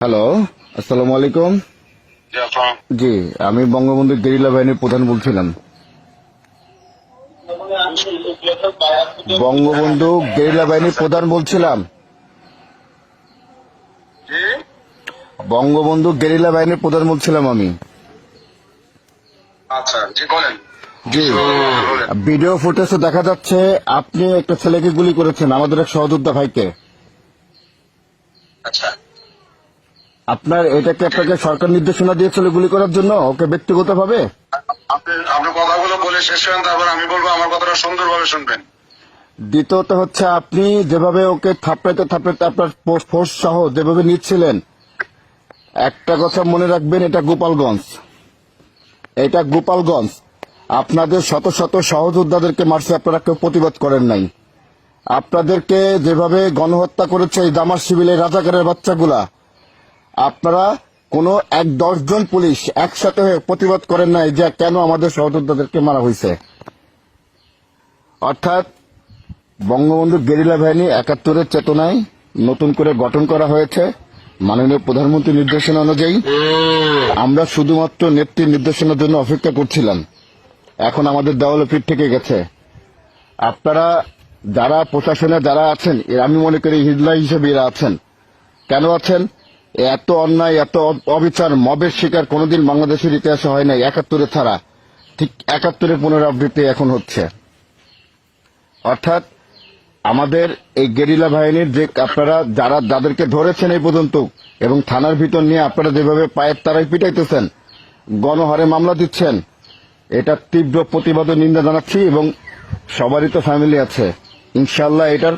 Hello আসসালামু আলাইকুম জি আমি বঙ্গবন্ধু গেরিলা বাহিনীর প্রধান বলছিলাম। বঙ্গবন্ধু গেরিলা বাহিনীর প্রধান বলছিলাম। বঙ্গবন্ধু গেরিলা বাহিনীর প্রধান বলছিলাম আমি। আচ্ছা জি ভিডিও ফুটেজে দেখা যাচ্ছে আপনি একটা ছেলেকে গুলি করেছেন আমাদের এক সহযোদ্ধা ভাইকে। আচ্ছা। আপনার এটাকে আপনাকে সরকার নির্দেশনা দিয়েছিল গুলি করার জন্য ওকে ব্যক্তিগতভাবে? আপনি আপনি কথাগুলো বলে শেষ করেন তারপর আমি বলব আমার কথাটা সুন্দরভাবে শুনবেন। দ্বিতীয়ত হচ্ছে আপনি যেভাবে ওকে থাপড়াইতে থাপড়াইতে আপনার ফোর্স সহ যেভাবে নিচ্ছিলেন একটা কথা মনে রাখবেন এটা গোপালগঞ্জ। এটা গোপালগঞ্জ। আপনাদের শত শত সহযোদ্ধাদেরকে মারছে আপনারা কেউ প্রতিবাদ করেন নাই। আপনাদেরকে যেভাবে গণহত্যা করেছে এই দামার শিবিলের রাজাকারের বাচ্চাগুলা আপনারা কোনো এক দশজন পুলিশ একসাথে প্রতিবাদ করেন নাই যে কেন আমাদের সহযোদ্ধাদেরকে মারা হয়েছে। অর্থাৎ বঙ্গবন্ধু গেরিলা বাহিনী একাত্তরের চেতনায় নতুন করে গঠন করা হয়েছে। মাননীয় প্রধানমন্ত্রী নির্দেশনা অনুযায়ী আমরা শুধুমাত্র নেত্রীর নির্দেশনার জন্য অপেক্ষা করছিলাম। এখন আমাদের দেওয়ালে পিঠ থেকে গেছে। আপনারা যারা প্রশাসনে যারা আছেন আমি মনে করি হিজলা হিসেবে এরা আছেন। কেন আছেন? এত অন্যায়, এত অবিচার, মবের শিকার কোনোদিন বাংলাদেশের ইতিহাসে হয় নাই একাত্তরে ছাড়া। ঠিক একাত্তরের পুনরাবৃত্তি এখন হচ্ছে। অর্থাৎ আমাদের এই গেরিলা বাহিনীর যে আপনারা যারা, যাদেরকে ধরেছেন এই পর্যন্ত, এবং থানার ভিতর নিয়ে আপনারা যেভাবে পায়ের তারাই পিটাইতেছেন, গণহারে মামলা দিচ্ছেন এটা তীব্র প্রতিবাদ নিন্দা জানাচ্ছি এবং সবারই তো ফ্যামিলি আছে। ইনশাল্লাহ এটার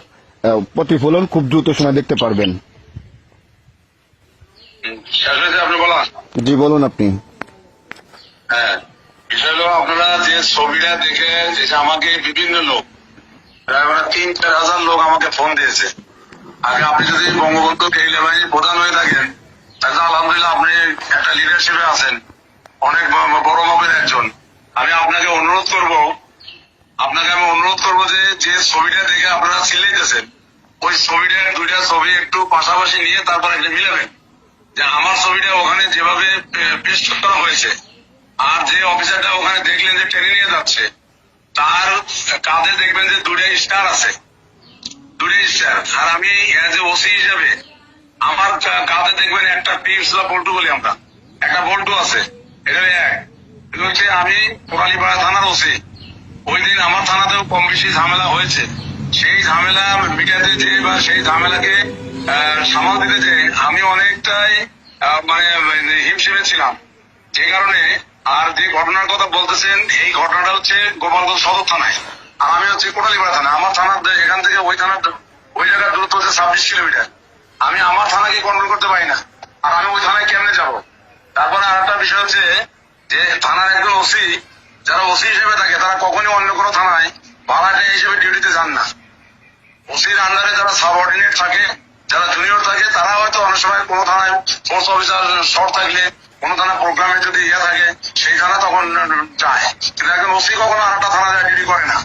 প্রতিফলন খুব দ্রুত সময় দেখতে পারবেন হুম, শেষ হয়েছে আপনি বলা জি বলুন আপনি। হ্যাঁ বিষয় হলো আপনারা যে ছবিটা দেখে যে আমাকে বিভিন্ন লোক প্রায় তিন চার হাজার লোক আমাকে ফোন দিয়েছে। আগে আপনি যদি বঙ্গবন্ধু গেরিলা বাহিনীর প্রধান হয়ে থাকেন তাহলে আলহামদুলিল্লাহ আপনি একটা লিডারশিপে আছেন। অনেক বড় মাপের একজন। আমি আপনাকে অনুরোধ করব আপনাকে আমি অনুরোধ করব যে যে ছবিটা দেখে আপনারা চিল্লাইতেছেন ওই ছবিটা দুইটা ছবি একটু পাশাপাশি নিয়ে তারপর এটা মিলাবেন। যে আমার ছবিটা ওখানে যেভাবে পেস্ট করা হয়েছে, আর যে অফিসারটা ওখানে দেখলেন যে ট্রেনে নিয়ে যাচ্ছে, তার কাঁধে দেখবেন যে দুটো স্টার আছে। দুটো স্টার আর আমি এজ এ ওসি হিসেবে আমার কা- কাঁধে দেখবেন একটা পিপস বা বল্টু বলি আমরা। একটা বল্টু আছে, এটা এক। হচ্ছে আমি কোরালীপাড়া থানার ওসি ওই দিন আমার থানাতেও কম বেশি ঝামেলা হয়েছে। সেই ঝামেলা মিটাতে যে বা সেই ঝামেলাকে সামাল দিতে যে আমি অনেকটাই মানে হিমশিমে ছিলাম যে কারণে আর যে ঘটনার কথা বলতেছেন, এই ঘটনাটা হচ্ছে গোপালগঞ্জ সদর থানায়। আর আমি হচ্ছে কোটালীপাড়া থানা। আমার থানার এখান থেকে ওই থানার ওই জায়গার দূরত্ব হচ্ছে ছাব্বিশ কিলোমিটার। আমি আমার থানাকে কন্ট্রোল করতে পারি না। আর আমি ওই থানায় কেমনে যাব? তারপরে আর একটা বিষয় হচ্ছে যে থানার একজন ওসি, যারা ওসি হিসেবে থাকে, তারা কখনই অন্য কোনো থানায় ভাড়াটে হিসেবে ডিউটিতে যান না। ওসির আন্ডারে যারা সাবঅর্ডিনেট থাকে যারা জুনিয়র থাকে, তারা হয়তো অনেক সময় কোনো থানায় ফোর্স অফিসার শর্ট থাকলে, কোনো থানা প্রোগ্রামে যদি ইয়ে থাকে, সেই থানা তখন যায়। কিন্তু একজন ওসি কখনো আর একটা থানায় ডিউটি করে না।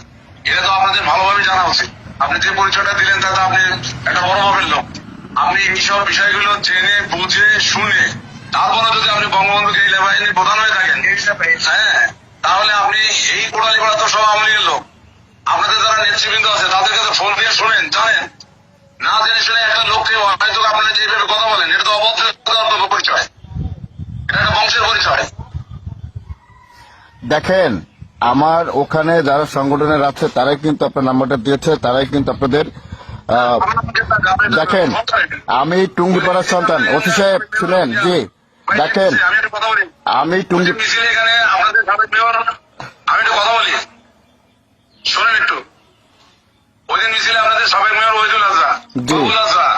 এটা তো আপনাদের ভালোভাবে জানা উচিত। আপনি যে পরিচয়টা দিলেন, তাতে আপনি একটা বড় ভাবের লোক। আপনি এইসব বিষয়গুলো জেনে, বুঝে, শুনে, তারপরে যদি আপনি বঙ্গবন্ধুকে এই বাহিনীর প্রধান হয়ে থাকেন হ্যাঁ তাহলে আপনি এই কোটালি তো সব আওয়ামী লীগের লোক। আপনাদের যারা নেতৃবৃন্দ আছে, তাদের কাছে ফোন দিয়ে শুনেন, জানেন। না জেনে শুনে একটা লোককে হয়তো আপনারা যেভাবে কথা বলেন এটা তো অবদ্ধ পরিচয়। এটা একটা বংশের পরিচয়। দেখেন আমার ওখানে যারা সংগঠনের আছে তারাই কিন্তু আপনার নাম্বারটা দিয়েছে তারাই কিন্তু আপনাদের দেখেন আমি টুঙ্গিপাড়ার সন্তান। ওসি সাহেব শুনেন জি দেখেন আমি টুঙ্গি আমি একটু কথা বলি। শোনেন একটু। ওই দিন মিছিলে আপনাদের সাবেক মেয়র ওহিদুল হাজরা হাজরা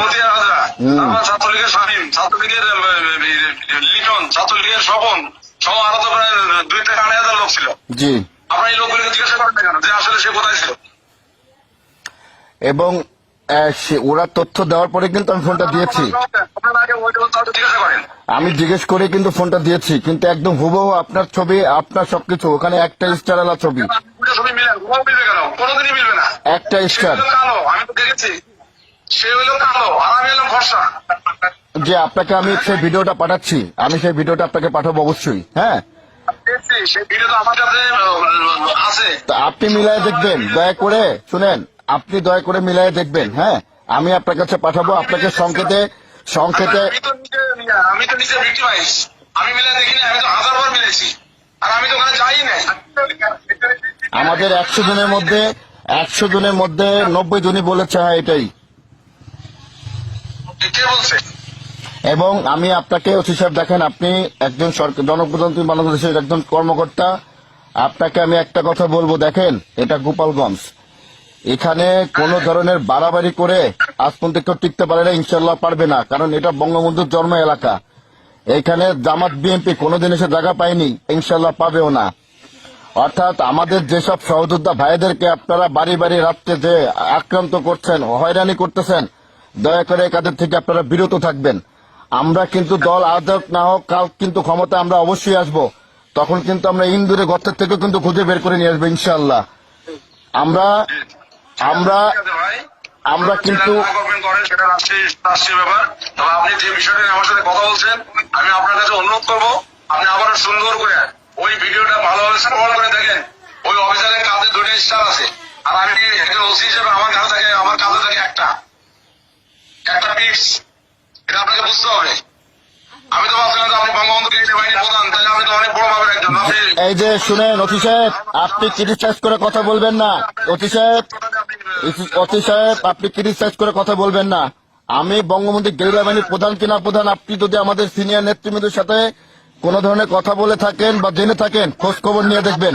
মতিয়া হাজরা হুম। তারপর ছাত্রলীগের শামীম ছাত্রলীগের লিটন ছাত্রলীগের স্বপন সহ আরও তো প্রায় দুই থেকে আড়াই হাজার লোক ছিল। আপনার এই লোকগুলোকে জিজ্ঞাসা করেন না কেন? যে আসলে সে কোথায় ছিল? এবং সে- ওরা তথ্য দেওয়ার পরে কিন্তু আমি ফোনটা দিয়েছি। আমি জিজ্ঞেস করে কিন্তু ফোনটা দিয়েছি কিন্তু একদম হুবহু আপনার ছবি আপনার সবকিছু ওখানে একটা স্টার আলা ছবি। দুটো ছবি মিলে কোথাও মিলবে কেন? কোনোদিনই মিলবে না। একটা সে স্টার কালো আমি তো দেখেছি। সে হলো কালো আর আমি হলাম যে আপনাকে আমি সেই ভিডিওটা পাঠাচ্ছি আমি সেই ভিডিওটা আপনাকে পাঠাবো অবশ্যই হ্যাঁ? আপনি মিলায় দেখবেন দয়া করে শুনেন আপনি দয়া করে মিলায় দেখবেন হ্যাঁ? আমি আপনার কাছে পাঠাবো আপনাকে সংকেতে সংকেতে আমি তো নিজে আমি তো নিজে ভিক্টিমাইজ আমি মিলে দেখিনি আমি তো হাজার বার মিলেছি আমাদের একশো জনের মধ্যে একশো জনের মধ্যে নব্বই জনই বলেছে হ্যাঁ এটাই। এবং আমি আপনাকে ওসি সাহেব দেখেন আপনি একজন জনপ্রতিনিধি বাংলাদেশের একজন কর্মকর্তা আপনাকে আমি একটা কথা বলব দেখেন এটা গোপালগঞ্জ। এখানে কোন ধরনের বাড়াবাড়ি করে আজ পর্যন্ত কেউ টিকতে পারে না ইনশাল্লাহ পারবে না কারণ এটা বঙ্গবন্ধুর জন্ম এলাকা। এখানে জামাত বিএনপি কোনোদিন এসে জায়গা পায়নি ইনশাল্লাহ পাবেও না। অর্থাৎ আমাদের যেসব সহযোদ্ধা ভাইদেরকে আপনারা বাড়ি বাড়ি রাত্রে যে আক্রান্ত করছেন, হয়রানি করতেছেন, দয়া করে কাদের থেকে আপনারা বিরত থাকবেন। আমরা কিন্তু দল আদক না হোক, কাল কিন্তু ক্ষমতা আমরা অবশ্যই আসব। তখন কিন্তু আমরা ইন্দুরে গর্তের থেকে কিন্তু খুঁজে বের করে নিয়ে আসব ইনশাল্লাহ আমরা আমরা আমরা কিন্তু যেটা না করবেন করেন সেটা রাষ্ট্রীয় রাষ্ট্রীয় ব্যাপার। তবে আপনি যে বিষয়টা নিয়ে আমার সাথে কথা বলছেন আমি আপনার কাছে অনুরোধ করব আপনি আবার সুন্দর করে ওই ভিডিওটা ভালোভাবে করে দেখেন। ওই অফিসারের কাঁধে দুটো স্টার আছে। আর আমি একজন ওসি হিসেবে আমার কাছে থাকে আমার কাঁধে থাকে একটা। একটা পিস এটা আপনাকে বুঝতে হবে। এই যে শুনেন অতি সাহেব আপনি ক্রিটিসাইজ করে কথা বলবেন না। অতি সাহেব অতি সাহেব আপনি ক্রিটিসাইজ করে কথা বলবেন না। আমি বঙ্গবন্ধু গেরুলা বাহিনীর প্রধান কিনা প্রধান আপনি যদি আমাদের সিনিয়র নেতৃবৃন্দের সাথে কোন ধরনের কথা বলে থাকেন বা জেনে থাকেন খোঁজ খবর নিয়ে দেখবেন।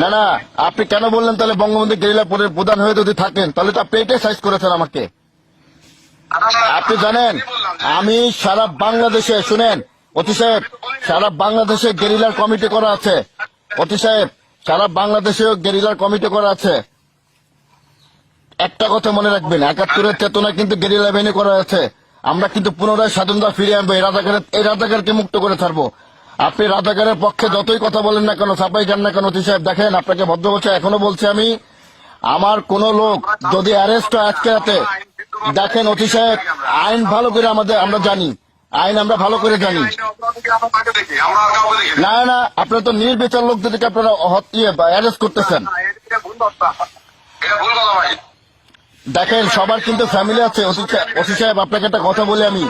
না না আপনি কেন বললেন? তাহলে বঙ্গবন্ধু গেরিলা প্রধান হয়ে যদি থাকেন তাহলে তো আপনি এটাই সাইজ করেছেন আমাকে। আপনি জানেন আমি সারা বাংলাদেশে, শুনেন, অতি সাহেব, সারা বাংলাদেশে গেরিলার কমিটি করা আছে। অতি সাহেব, সারা বাংলাদেশে গেরিলার কমিটি করা আছে। একটা কথা মনে রাখবেন, একাত্তরের চেতনা কিন্তু গেরিলা বাহিনী করা আছে। আমরা কিন্তু পুনরায় স্বাধীনতা ফিরে আনব, এই রাজাকারের, এই রাজাকারকে মুক্ত করে ছাড়বো। আপনি রাজাকারের পক্ষে যতই কথা বলেন না কেন, ছাপাই যান না কেন, অতি সাহেব, দেখেন, আপনাকে ভদ্র বলছে এখনও বলছি আমি, আমার কোন লোক যদি অ্যারেস্ট হয় আজকে রাতে দেখেন অতি সাহেব, আইন ভালো করে আমাদের, আমরা জানি। আইন আমরা ভালো করে জানি। না। না আপনারা তো নির্বিচার লোকদেরকে আপনারা হত- ইয়ে অ্যারেস্ট করতেছেন। দেখেন, সবার কিন্তু ফ্যামিলি আছে। ওসি সাহেব- আপনাকে একটা কথা বলি আমি।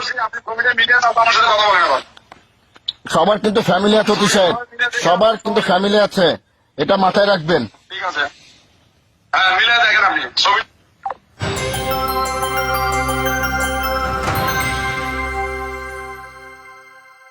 সবার কিন্তু ফ্যামিলি আছে, অতি সাহেব। সবার কিন্তু ফ্যামিলি আছে। এটা মাথায় রাখবেন। ঠিক আছে। হ্যাঁ মিলে দেখেন আপনি।